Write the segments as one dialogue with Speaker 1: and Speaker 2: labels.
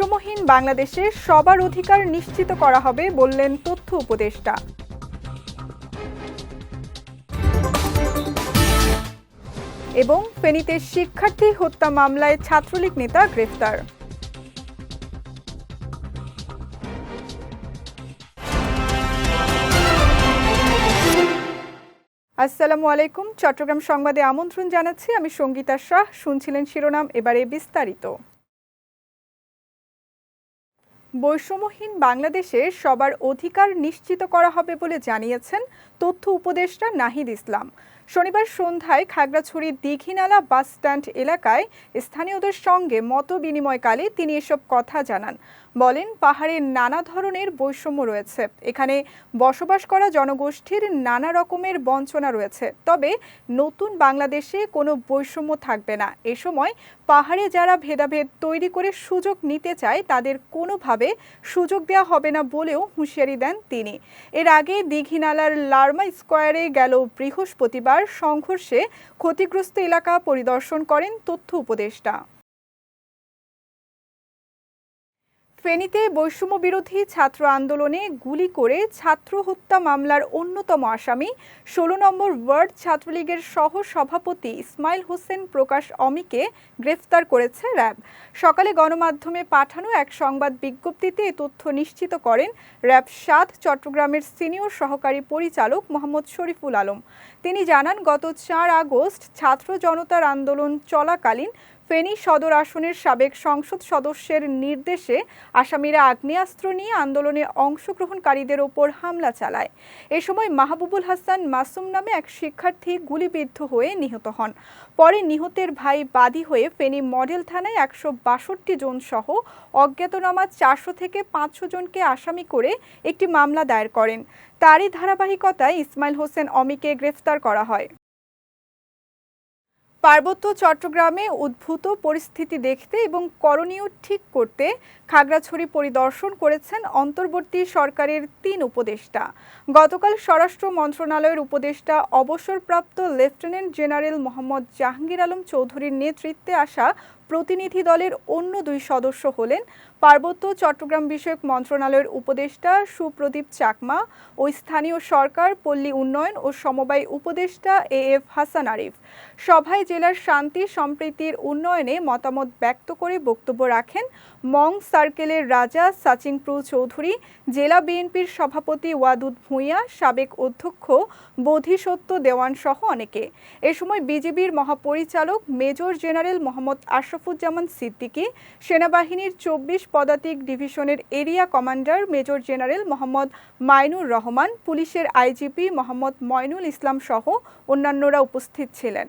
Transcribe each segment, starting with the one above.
Speaker 1: বৈষম্যহীন বাংলাদেশে সবার অধিকার নিশ্চিত করা হবে বললেন তথ্য উপদেষ্টা। এবং ফেনীতে শিক্ষার্থী হত্যা মামলায় ছাত্রলীগ নেতা গ্রেফতার। আসসালামু আলাইকুম। চট্টগ্রাম সংবাদে আমন্ত্রণ জানাচ্ছি। আমি সঙ্গীতা শাহ। শুনছিলেন শিরোনাম, এবারে বিস্তারিত। বৈষম্যহীন বাংলাদেশে সবার অধিকার নিশ্চিত করা হবে বলে জানিয়েছেন তথ্য উপদেষ্টা নাহিদ ইসলাম। শনিবার সন্ধ্যায় খাগড়াছড়ির দীঘিনালা বাস স্ট্যান্ড এলাকায় স্থানীয়দের সঙ্গে মত বিনিময়কালে তিনি এসব কথা জানান। বলেন, পাহাড়ে নানা ধরনের বৈষম্য রয়েছে। এখানে বসবাস করা জনগোষ্ঠীর নানা রকমের বঞ্চনা রয়েছে। তবে নতুন বাংলাদেশে কোনো বৈষম্য থাকবে না। এ সময় পাহাড়ে যারা ভেদাভেদ তৈরি করে সুযোগ নিতে চায়, তাদের কোনোভাবে সুযোগ দেওয়া হবে না বলেও হুঁশিয়ারি দেন তিনি। এর আগে দীঘিনালার লার্মা স্কোয়ারে গেল বৃহস্পতিবার। সংঘর্ষে ক্ষতিগ্রস্ত এলাকা পরিদর্শন করেন তথ্য উপদেষ্টা। ফেনীতে বৈষম্য বিরোধী ছাত্র আন্দোলনে গুলি করে ছাত্র হত্যা মামলার অন্যতম আসামি। ষোলো নম্বর ওয়ার্ড ছাত্রলীগের সহ সভাপতি ইসমাইল হোসেন প্রকাশ অমিকে গ্রেফতার করেছে র্যাব। সকালে গণমাধ্যমে পাঠানো এক সংবাদ বিজ্ঞপ্তিতে এ তথ্য নিশ্চিত করেন র্যাব সাত চট্টগ্রামের সিনিয়র সহকারী পরিচালক মোহাম্মদ শরীফুল আলম। তিনি জানান, গত চার আগস্ট ছাত্র জনতার আন্দোলন চলাকালীন ফেনী সদর আসনের সাবেক সংসদ সদস্যের নির্দেশে আসামিরা আগ্নেয়াস্ত্র নিয়ে আন্দোলনে অংশগ্রহণকারীদের ওপর হামলা চালায়। এ সময় মাহবুবুল হাসান মাসুম নামে এক শিক্ষার্থী গুলিবিদ্ধ হয়ে নিহত হন। পরে নিহতের ভাই বাদী হয়ে ফেনী মডেল থানায় একশো বাষট্টি জন সহ অজ্ঞাতনামা চারশো থেকে পাঁচশো জনকে আসামি করে একটি মামলা দায়ের করেন। তারই ধারাবাহিকতায় ইসমাইল হোসেন অমিকে গ্রেফতার করা হয়। পার্বত্য চট্টগ্রামে উদ্ভূত পরিস্থিতি দেখতে এবং করণীয় ঠিক করতে খাগড়াছড়ি পরিদর্শন করেছেন অন্তর্বর্তী সরকারের তিন উপদেষ্টা। গতকাল স্বরাষ্ট্র মন্ত্রণালয়ের উপদেষ্টা, অবসরপ্রাপ্ত লেফটেন্যান্ট জেনারেল মোহাম্মদ জাহাঙ্গীর আলম চৌধুরীর নেতৃত্বে আসা প্রতিনিধি দলের অন্য দুই সদস্য হলেন পার্বত্য চট্টগ্রাম বিষয়ক মন্ত্রণালয়ের উপদেষ্টা সুপ্রদীপ চাকমা ও স্থানীয় সরকার, পল্লী উন্নয়ন ও সমবায় উপদেষ্টা এ এফ হাসান আরিফ। সভায় জেলার শান্তি, সম্প্রীতির উন্নয়নে মতামত ব্যক্ত করে বক্তব্য রাখেন মং সার্কেলের রাজা সাচিংপ্রু চৌধুরী, জেলা বিএনপির সভাপতি ওয়াদুদ ভূঁইয়া, সাবেক অধ্যক্ষ বোধিসত্য দেওয়ান সহ অনেকে। এ সময় বিজিবির মহাপরিচালক মেজর জেনারেল মোহাম্মদ আশরাফুজ্জামান সিদ্দিকী, সেনাবাহিনীর চব্বিশ পদাতিক ডিভিশনের area commander major general Mohammad Mainur Rahman, পুলিশের আইজিপি মোহাম্মদ ময়নুল ইসলাম সহ অন্যান্যরা উপস্থিত ছিলেন।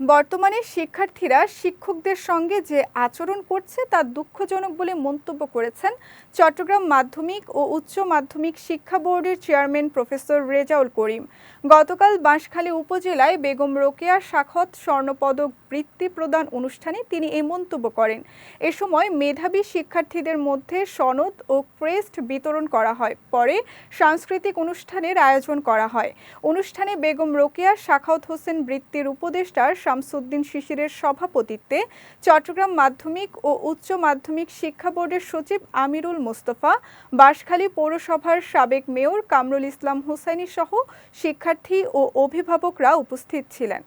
Speaker 1: বর্তমানে শিক্ষার্থীরা শিক্ষকদের সঙ্গে যে আচরণ করছে তা দুঃখজনক বলে মন্তব্য করেছেন চট্টগ্রাম মাধ্যমিক ও উচ্চ মাধ্যমিক শিক্ষা বোর্ডের চেয়ারম্যান প্রফেসর রেজাউল করিম। গতকাল বাঁশখালী উপজেলায় বেগম রোকেয়া শাখত স্বর্ণপদক বৃত্তি প্রদান অনুষ্ঠানে তিনি এই মন্তব্য করেন। এ সময় মেধাবী শিক্ষার্থীদের মধ্যে সনদ ও ক্রেস্ট বিতরণ করা হয়, পরে সাংস্কৃতিক অনুষ্ঠানের আয়োজন করা হয়। অনুষ্ঠানে বেগম রোকেয়া শাখাউত হোসেন বৃত্তির উপদেষ্টার শামসুদ্দিন শিশিরের সভাপতিত্বে চট্টগ্রাম মাধ্যমিক ও উচ্চ মাধ্যমিক শিক্ষা বোর্ডের সচিব আমিরুল মোস্তফা, বাঁশখালী পৌরসভার সাবেক মেয়র কামরুল ইসলাম হুসাইনি সহ শিক্ষার্থী ও অভিভাবকরা উপস্থিত ছিলেন।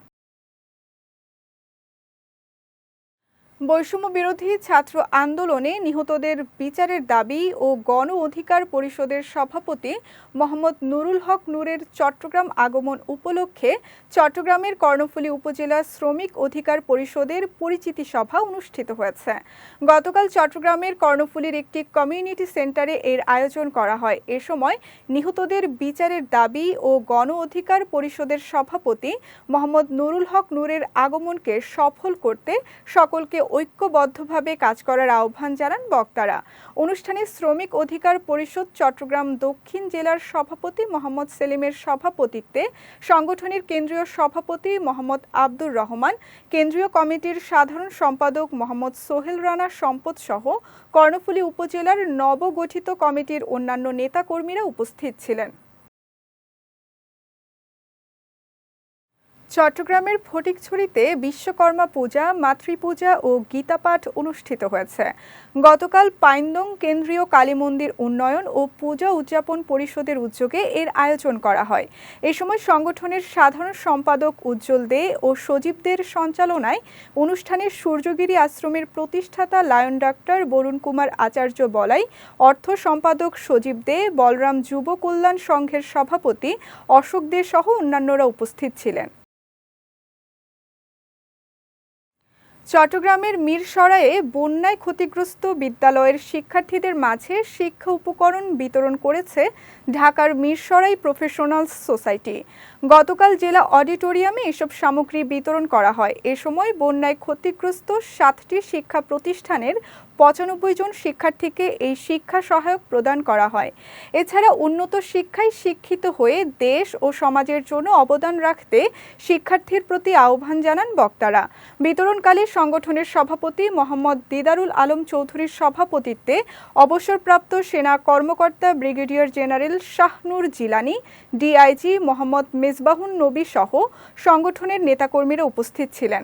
Speaker 1: বৈষম্য বিরোধী ছাত্র আন্দোলনে নিহতদের বিচারের দাবি ও গণ অধিকার পরিষদের সভাপতি মোহাম্মদ নুরুল হক নূরের চট্টগ্রাম আগমন উপলক্ষে চট্টগ্রামের কর্ণফুলী উপজেলা শ্রমিক অধিকার পরিষদের পরিচিতি সভা অনুষ্ঠিত হয়েছে। গতকাল চট্টগ্রামের কর্ণফুলীর একটি কমিউনিটি সেন্টারে এর আয়োজন করা হয়। এ সময় নিহতদের বিচারের দাবি ও গণ অধিকার পরিষদের সভাপতি মোহাম্মদ নুরুল হক নূরের আগমনকে সফল করতে সকলকে ঐক্যবদ্ধভাবে কাজ করার আহ্বান জানান বক্তারা। অনুষ্ঠানে শ্রমিক অধিকার পরিষদ চট্টগ্রাম দক্ষিণ জেলার সভাপতি মোহাম্মদ সেলিমের সভাপতিত্বে, সংগঠনের কেন্দ্রীয় সভাপতি মোহাম্মদ আব্দুর রহমান, কেন্দ্রীয় কমিটির সাধারণ সম্পাদক মোহাম্মদ সোহেল রানা সম্পদ সহ কর্ণফুলী উপজেলার নবগঠিত কমিটির অন্যান্য নেতাকর্মীরা উপস্থিত ছিলেন। চট্টগ্রামের ফটিকছড়িতে বিশ্বকর্মা পূজা, মাতৃপূজা ও গীতাপাঠ অনুষ্ঠিত হয়েছে। গতকাল পাইন্দং কেন্দ্রীয় কালী মন্দির উন্নয়ন ও পূজা উদযাপন পরিষদের উদ্যোগে এর আয়োজন করা হয়। এ সময় সংগঠনের সাধারণ সম্পাদক উজ্জ্বল দে ও সজীবদের সঞ্চালনায় অনুষ্ঠানে সূর্যগিরি আশ্রমের প্রতিষ্ঠাতা লায়ন ডাক্তার, বরুণ কুমার আচার্য বলাই, অর্থ সম্পাদক সজীব দে, বলরাম যুব কল্যাণ সংঘের সভাপতি অশোক দে সহ অন্যান্যরা উপস্থিত ছিলেন। চট্টগ্রামের মিরসরায়ে বন্যায় ক্ষতিগ্রস্ত বিদ্যালয়ের শিক্ষার্থীদের মাঝে শিক্ষা উপকরণ বিতরণ করেছে ঢাকার মিরসরাই প্রফেশনাল সোসাইটি। গতকাল জেলা অডিটোরিয়ামে এসব সামগ্রী বিতরণ করা হয়। এ সময় বন্যায় ক্ষতিগ্রস্ত সাতটি শিক্ষা প্রতিষ্ঠানের পঁচানব্বই জন শিক্ষার্থীকে এই শিক্ষা সহায়ক প্রদান করা হয়। এছাড়া উন্নত শিক্ষায় শিক্ষিত হয়ে দেশ ও সমাজের জন্য অবদান রাখতে শিক্ষার্থীর প্রতি আহ্বান জানান বক্তারা। বিতরণকালে সংগঠনের সভাপতি মোহাম্মদ দিদারুল আলম চৌধুরীর সভাপতিত্বে অবসরপ্রাপ্ত সেনা কর্মকর্তা brigadier general Shahnur Jilani, DIG Mohammad Mezbahun Nabi সহ সংগঠনের নেতাকর্মীরা উপস্থিত ছিলেন।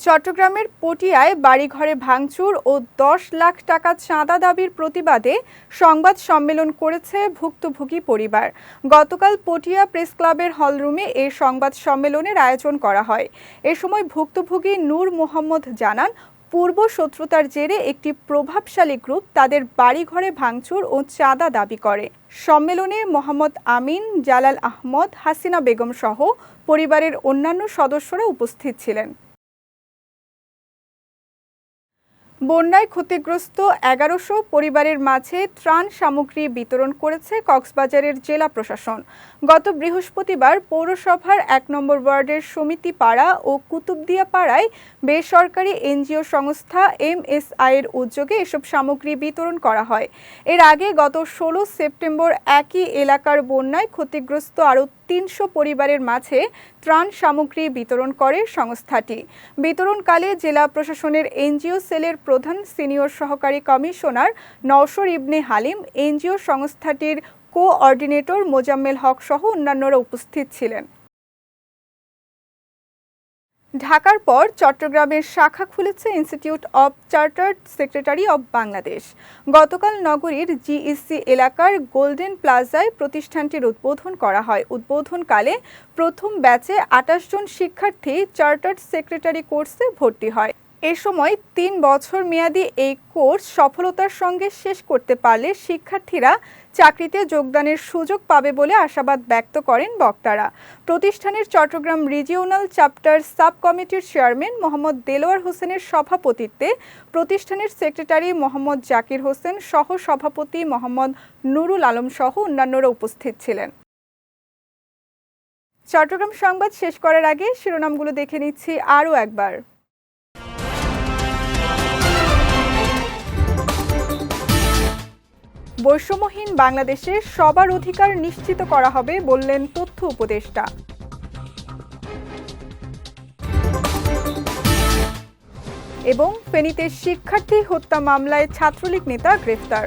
Speaker 1: চট্টগ্রামের পটিয়ায় বাড়িঘরে ভাঙচুর ও দশ লাখ টাকা চাঁদা দাবির প্রতিবাদে সংবাদ সম্মেলন করেছে ভুক্তভোগী পরিবার। গতকাল পটিয়া প্রেস ক্লাবের হলরুমে এ সংবাদ সম্মেলনের আয়োজন করা হয়। এ সময় ভুক্তভোগী নূর মোহাম্মদ জানান পূর্ব শত্রুতার জেরে একটি প্রভাবশালী গ্রুপ তাদের বাড়িঘরে ভাঙচুর ও চাঁদা দাবি করে। সম্মেলনে মোহাম্মদ আমিন, জালাল আহমদ, হাসিনা বেগম সহ পরিবারের অন্যান্য সদস্যরা উপস্থিত ছিলেন। বন্যায় ক্ষতিগ্রস্ত এগারোশো পরিবারের মাঝে ত্রাণ সামগ্রী বিতরণ করেছে কক্সবাজারের জেলা প্রশাসন। গত বৃহস্পতিবার পৌরসভার এক নম্বর ওয়ার্ডের সমিতি পাড়া ও কুতুবদিয়া পাড়ায় বেসরকারি এনজিও সংস্থা এমএসআই এর উদ্যোগে এসব সামগ্রী বিতরণ করা হয়। এর আগে গত ষোলো সেপ্টেম্বর একই এলাকার বন্যায় ক্ষতিগ্রস্ত আরও তিনশো পরিবারের মাঝে ত্রাণ সামগ্রী বিতরণ করে সংস্থাটি। বিতরণকালে জেলা প্রশাসনের এনজিও সেলের প্রধান সিনিয়র সহকারী কমিশনার নওশর ইবনে হালিম, এনজিও সংস্থাটির কোঅর্ডিনেটর মোজাম্মেল হক সহ অন্যান্যরা উপস্থিত ছিলেন। ঢাকার পর চট্টগ্রামের শাখা খুলেছে institute of chartered secretary of Bangladesh গতকাল নগরীর জিইসি এলাকার গোল্ডেন প্লাজায় প্রতিষ্ঠানটির উদ্বোধন করা হয়। উদ্বোধনকালে প্রথম ব্যাচে আটাশ জন শিক্ষার্থী চার্টার্ড সেক্রেটারি কোর্সে ভর্তি হয়। এ সময় তিন বছর মেয়াদী এই কোর্স সফলতার সঙ্গে শেষ করতে পারলে শিক্ষার্থীরা চাকরিতে যোগদানের সুযোগ পাবে বলে আশাবাদ ব্যক্ত করেন বক্তারা। প্রতিষ্ঠানের চট্টগ্রাম রিজিওনাল চ্যাপ্টার সাব কমিটির চেয়ারম্যান মোহাম্মদ দেলোয়ার হোসেনের সভাপতিত্বে প্রতিষ্ঠানের সেক্রেটারি মোহাম্মদ জাকির হোসেন সহ সভাপতি মোহাম্মদ নুরুল আলম সহ অন্যান্যরা উপস্থিত ছিলেন। চট্টগ্রাম সংবাদ শেষ করার আগে শিরোনামগুলো দেখে নিচ্ছি আরও একবার। বৈষম্যহীন বাংলাদেশে সবার অধিকার নিশ্চিত করা হবে বললেন তথ্য উপদেষ্টা। এবং ফেনীতে শিক্ষার্থী হত্যা মামলায় ছাত্রলীগ নেতা গ্রেফতার।